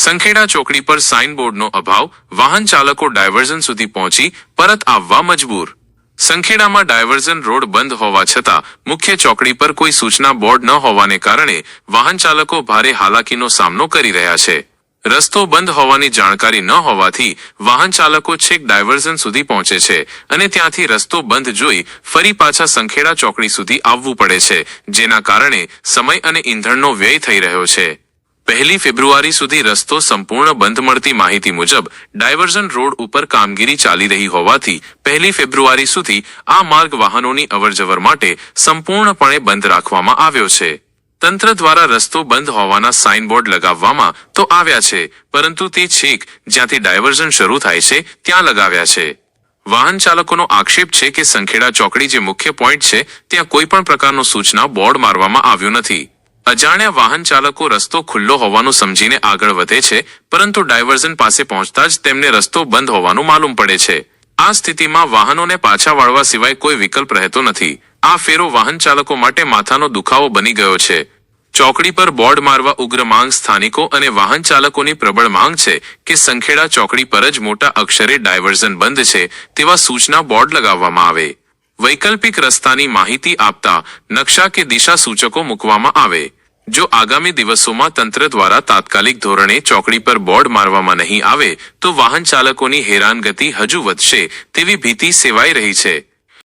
સંખેડા ચોકડી પર સાઇનબોર્ડનો અભાવ, વાહન ચાલકો ડાયવર્ઝન સુધી પહોંચી પરત આવવા મજબૂર. સંખેડામાં ડાયવર્ઝન રોડ બંધ હોવા છતાં મુખ્ય ચોકડી પર કોઈ સૂચના બોર્ડ ન હોવાને કારણે વાહન ચાલકો ભારે હાલાકીનો સામનો કરી રહ્યા છે. રસ્તો બંધ હોવાની જાણકારી ન હોવાથી વાહન ચાલકો છેક ડાયવર્ઝન સુધી પહોંચે છે અને ત્યાંથી રસ્તો બંધ જોઈ ફરી પાછા સંખેડા ચોકડી સુધી આવવું પડે છે, જેના કારણે સમય અને ઈંધણનો વ્યય થઈ રહ્યો છે. પહેલી ફેબ્રુઆરી સુધી રસ્તો સંપૂર્ણ બંધ મળતી માહિતી મુજબ ડાયવર્ઝન રોડ ઉપર કામગીરી ચાલી રહી હોવાથી પહેલી ફેબ્રુઆરી સુધી આ માર્ગ વાહનોની અવરજવર માટે સંપૂર્ણપણે બંધ રાખવામાં આવ્યો છે. તંત્ર દ્વારા રસ્તો બંધ હોવાના સાઇનબોર્ડ લગાવવામાં તો આવ્યા છે, પરંતુ તે છેક જ્યાંથી ડાયવર્ઝન શરૂ થાય છે, ત્યાં લગાવ્યા છે. વાહન ચાલકોનો આક્ષેપ છે કે સંખેડા ચોકડી જે મુખ્ય પોઈન્ટ છે, ત્યાં કોઈ પણ પ્રકારનો સૂચના બોર્ડ મારવામાં આવ્યું નથી. અજાણ્યા વાહન ચાલકો રસ્તો ખુલ્લો હોવાનું સમજીને આગળ વધે છે, પરંતુ ડાયવર્ઝન પાસે પહોંચતા જ તેમને રસ્તો બંધ હોવાનું માલુમ પડે છે. આ સ્થિતિમાં વાહનોને પાછા વાળવા સિવાય કોઈ વિકલ્પ રહેતો નથી. આ ફેરો વાહન ચાલકો માટે માથાનો દુખાવો બની ગયો છે. ચોકડી પર બોર્ડ મારવા ઉગ્ર માંગ સ્થાનિકો અને વાહન ચાલકોની પ્રબળ માંગ છે કે સંખેડા ચોકડી પર જ મોટા અક્ષરે ડાયવર્ઝન બંધ છે તેવા સૂચના બોર્ડ લગાવવામાં આવે. વૈકલ્પિક રસ્તાની માહિતી આપતા નકશા કે દિશા સૂચકો મૂકવામાં આવે. જો આગામી દિવસોમાં તંત્ર દ્વારા તાત્કાલિક ધોરણે ચોકડી પર બોર્ડ મારવામાં નહીં આવે, તો વાહન ચાલકોની હેરાનગતિ હજુ વધશે તેવી ભીતિ સેવાઈ રહી છે.